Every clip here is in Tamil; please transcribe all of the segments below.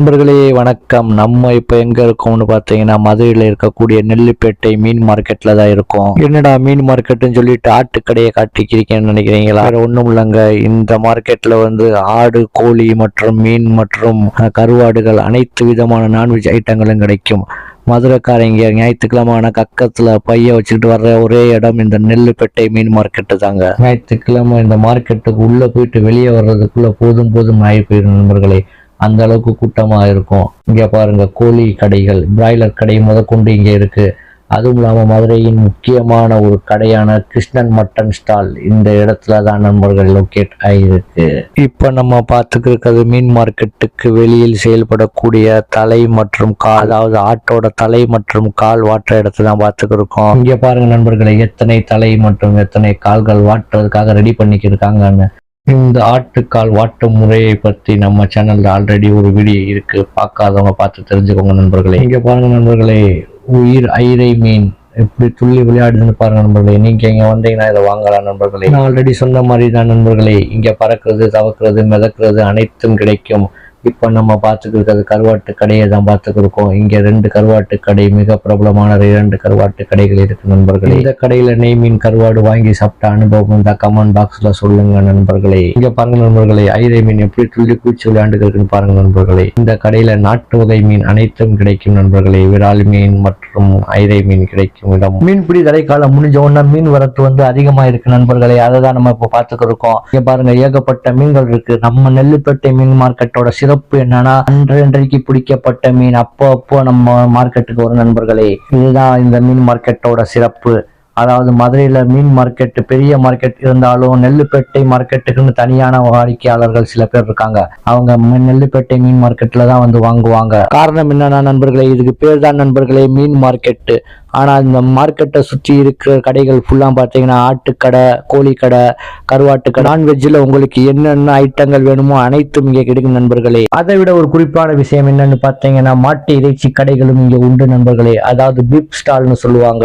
நண்பர்களே வணக்கம். நம்ம இப்போ எங்கே இருக்கோம்னு பார்த்தீங்கன்னா மதுரையில் இருக்கக்கூடிய நெல்லிப்பேட்டை மீன் மார்க்கெட்டில் தான் இருக்கோம். என்னடா மீன் மார்க்கெட்டுன்னு சொல்லிட்டு ஆட்டுக்கடையை காட்டிக்கிறீங்கன்னு நினைக்கிறீங்களா? வேற ஒன்றும் இல்லைங்க. இந்த மார்க்கெட்டில் வந்து ஆடு கோழி மற்றும் மீன் மற்றும் கருவாடுகள் அனைத்து விதமான நான்வெஜ் ஐட்டங்களும் கிடைக்கும். மதுரைக்காரங்க ஞாயிற்றுக்கிழமை ஆனால் கக்கத்தில் பைய வச்சுக்கிட்டு வர்ற ஒரே இடம் இந்த நெல்லுப்பேட்டை மீன் மார்க்கெட்டு தாங்க. ஞாயிற்றுக்கிழமை இந்த மார்க்கெட்டுக்கு உள்ளே போயிட்டு வெளியே வர்றதுக்குள்ளே போதும் போதும் ஆகி போயிடும் நண்பர்களே. அந்த அளவுக்கு கூட்டமா இருக்கும். இங்க பாருங்க கோழி கடைகள் பிராய்லர் கடை முதற்கொண்டு இங்க இருக்கு. அதுவும் இல்லாம மதுரையின் முக்கியமான ஒரு கடையான கிருஷ்ணன் மட்டன் ஸ்டால் இந்த இடத்துல தான் நண்பர்கள் லொக்கேட் ஆகியிருக்கு இப்ப நம்ம பார்த்துக்கிறது மீன் மார்க்கெட்டுக்கு வெளியில் செயல்படக்கூடிய தலை மற்றும் கால் அதாவது ஆட்டோட தலை மற்றும் கால் வாட்டுற இடத்துல தான் பார்த்துக்கிருக்கோம். இங்கே இங்க பாருங்க எத்தனை தலை மற்றும் எத்தனை கால்கள் வாட்டுறதுக்காக ரெடி பண்ணிக்கிருக்காங்கன்னு இந்த ஆட்டுக்கால் வாட்டும் முறையை பத்தி நம்ம சேனல்ல ஆல்ரெடி ஒரு வீடியோ இருக்கு. பார்க்காதவங்க பார்த்து தெரிஞ்சுக்கோங்க நண்பர்களே. இங்க பாருங்க நண்பர்களே உயிர் ஐரை மீன் எப்படி துள்ளி விளையாடுதுன்னு பாருங்க நண்பர்களே. நீங்க இங்க வந்தீங்கன்னா இதை வாங்கலாம் நண்பர்களே. நான் ஆல்ரெடி சொன்ன மாதிரி தான் நண்பர்களே. இங்க பறக்கிறது தவக்கிறது மிதக்கிறது அனைத்தும் கிடைக்கும். இப்போ நம்ம பார்த்துக்கிறது கருவாட்டு கடையை தான் பார்த்துட்டு இருக்கோம் இங்க ரெண்டு கருவாட்டு கடை மிக பிரபலமான இரண்டு கருவாட்டு கடைகள் இருக்கு நண்பர்களே. இந்த கடையில நெய் மீன் கருவாடு வாங்கி சாப்பிட்ட அனுபவம் இந்த கமெண்ட் பாக்ஸ்ல சொல்லுங்க நண்பர்களே. இங்க பாருங்க நண்பர்களே ஐரை மீன் எப்படி துள்ளி பூச்சி விளையாண்டு பாருங்க நண்பர்களே. இந்த கடையில நாட்டு வகை மீன் அனைத்தும் கிடைக்கும் நண்பர்களே. விரால் மீன் மற்றும் ஐரை மீன் கிடைக்கும் இடம். மீன்பிடி தடைக்காலம் முடிஞ்ச உடனே மீன் வரத்து வந்து அதிகமா இருக்கு நண்பர்களே. அதை தான் நம்ம இப்போ பார்த்துக்கிருக்கோம். இங்க பாருங்க ஏகப்பட்ட மீன்கள் இருக்கு. நம்ம நெல்லுப்பேட்டை மீன் மார்க்கெட்டோட சிறப்பு என்னன்னா அன்றன்றைக்கு பிடிக்கப்பட்ட மீன். அப்போ அப்போ நம்ம மார்க்கெட்டுக்கு வரும் நண்பர்களே. இதுதான் இந்த மீன் மார்க்கெட்டோட சிறப்பு. அதாவது மதுரையில மீன் மார்க்கெட் பெரிய மார்க்கெட் இருந்தாலும் நெல்லுப்பேட்டை மார்க்கெட்டுக்குன்னு தனியான வாடிக்கையாளர்கள் சில பேர் இருக்காங்க. அவங்க நெல்லுப்பேட்டை மீன் மார்க்கெட்ல தான் வந்து வாங்குவாங்க. காரணம் என்னன்னா நண்பர்களே இதுக்கு பேர் தான் நண்பர்களே மீன் மார்க்கெட்டு ஆனால் இந்த மார்க்கெட்டை சுற்றி இருக்கிற கடைகள் ஃபுல்லாக பார்த்தீங்கன்னா ஆட்டுக்கடை கோழிக்கடை கருவாட்டு கடை நான்வெஜ்ஜில் உங்களுக்கு என்னென்ன ஐட்டங்கள் வேணுமோ அனைத்தும் இங்கே கிடைக்கும் நண்பர்களே. அதை விட ஒரு குறிப்பான விஷயம் என்னன்னு பார்த்தீங்கன்னா மாட்டு இறைச்சி கடைகளும் இங்கே உண்டு நண்பர்களே. அதாவது பீப் ஸ்டால்னு சொல்லுவாங்க.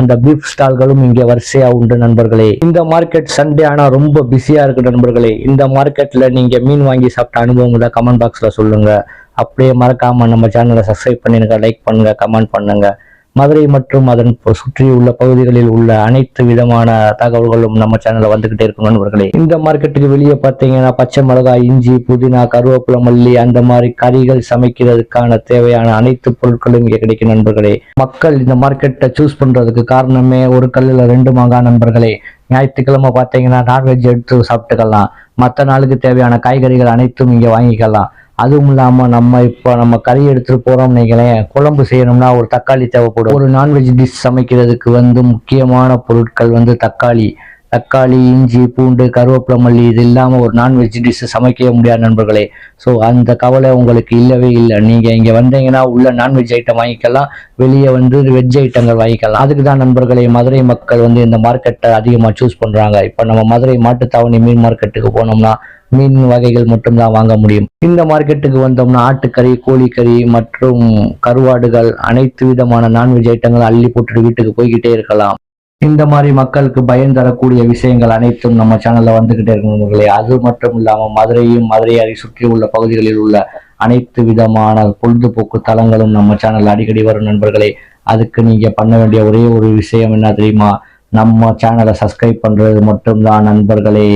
அந்த பீப் ஸ்டால்களும் இங்கே வரிசையாக உண்டு நண்பர்களே. இந்த மார்க்கெட் சண்டே ஆனால் ரொம்ப பிஸியாக இருக்கு நண்பர்களே. இந்த மார்க்கெட்டில் நீங்கள் மீன் வாங்கி சாப்பிட்ட அனுபவங்களை கமெண்ட் பாக்ஸில் சொல்லுங்கள் அப்படியே மறக்காமல் நம்ம சேனலை சப்ஸ்கிரைப் பண்ணிடுங்க லைக் பண்ணுங்கள் கமெண்ட் பண்ணுங்கள் மதுரை மற்றும் அதன் சுற்றியுள்ள பகுதிகளில் உள்ள அனைத்து விதமான தகவல்களும் நம்ம சேனல்ல வந்துகிட்டே இருக்கும் நண்பர்களே. இந்த மார்க்கெட்டுக்கு வெளியே பார்த்தீங்கன்னா பச்சை மிளகாய் இஞ்சி புதினா கருவேப்பிலை மல்லி அந்த மாதிரி கறிகள் சமைக்கிறதுக்கான தேவையான அனைத்து பொருட்களும் இங்கே கிடைக்கும் நண்பர்களே. மக்கள் இந்த மார்க்கெட்டை சூஸ் பண்றதுக்கு காரணமே ஒரு கல்லுல ரெண்டு மாங்கா நண்பர்களே. ஞாயிற்றுக்கிழமை பார்த்தீங்கன்னா நான்வெஜ் எடுத்து சாப்பிட்டுக்கலாம். மற்ற நாளுக்கு தேவையான காய்கறிகள் அனைத்தும் இங்கே வாங்கிக்கலாம். அதுவும் இல்லாமல் நம்ம இப்போ நம்ம கறி எடுத்துகிட்டு போகிறோம் நினைக்கிறேன் குழம்பு செய்யணும்னா ஒரு தக்காளி தேவைப்படும். ஒரு நான்வெஜ் டிஷ் சமைக்கிறதுக்கு வந்து முக்கியமான பொருட்கள் வந்து தக்காளி. தக்காளி இஞ்சி பூண்டு கருவேப்பிலை மல்லி இது இல்லாமல் ஒரு நான்வெஜ் டிஷ் சமைக்கவே முடியாது நண்பர்களே. ஸோ அந்த கவலை உங்களுக்கு இல்லவே இல்லை. நீங்கள் இங்கே வந்தீங்கன்னா உள்ள நான்வெஜ் ஐட்டம் வாங்கிக்கலாம். வெளியே வந்து வெஜ் ஐட்டங்கள் வாங்கிக்கலாம். அதுக்கு தான் நண்பர்களே மதுரை மக்கள் வந்து இந்த மார்க்கெட்டை அதிகமாக சூஸ் பண்ணுறாங்க இப்போ நம்ம மதுரை மாட்டுத்தாவணி மீன் மார்க்கெட்டுக்கு போனோம்னா மீன் வகைகள் மட்டும்தான் வாங்க முடியும். இந்த மார்க்கெட்டுக்கு வந்தோம்னா ஆட்டுக்கறி கோழிக்கறி மற்றும் கருவாடுகள் அனைத்து விதமான நான்வெஜ் ஐட்டங்கள் அள்ளி போட்டுட்டு வீட்டுக்கு போய்கிட்டே இருக்கலாம். இந்த மாதிரி மக்களுக்கு பயம் தரக்கூடிய விஷயங்கள் அனைத்தும் நம்ம சேனல்ல வந்துகிட்டே இருக்கும் அது மட்டும் இல்லாம மதுரையும் மதுரையை சுற்றி உள்ள பகுதிகளில் உள்ள அனைத்து விதமான பொழுதுபோக்கு தலங்களும் நம்ம சேனல் அடிக்கடி வரும் நண்பர்களே. அதுக்கு நீங்க பண்ண வேண்டிய ஒரே ஒரு விஷயம் என்ன தெரியுமா? நம்ம சேனலை சப்ஸ்கிரைப் பண்றது மட்டும்தான் நண்பர்களே.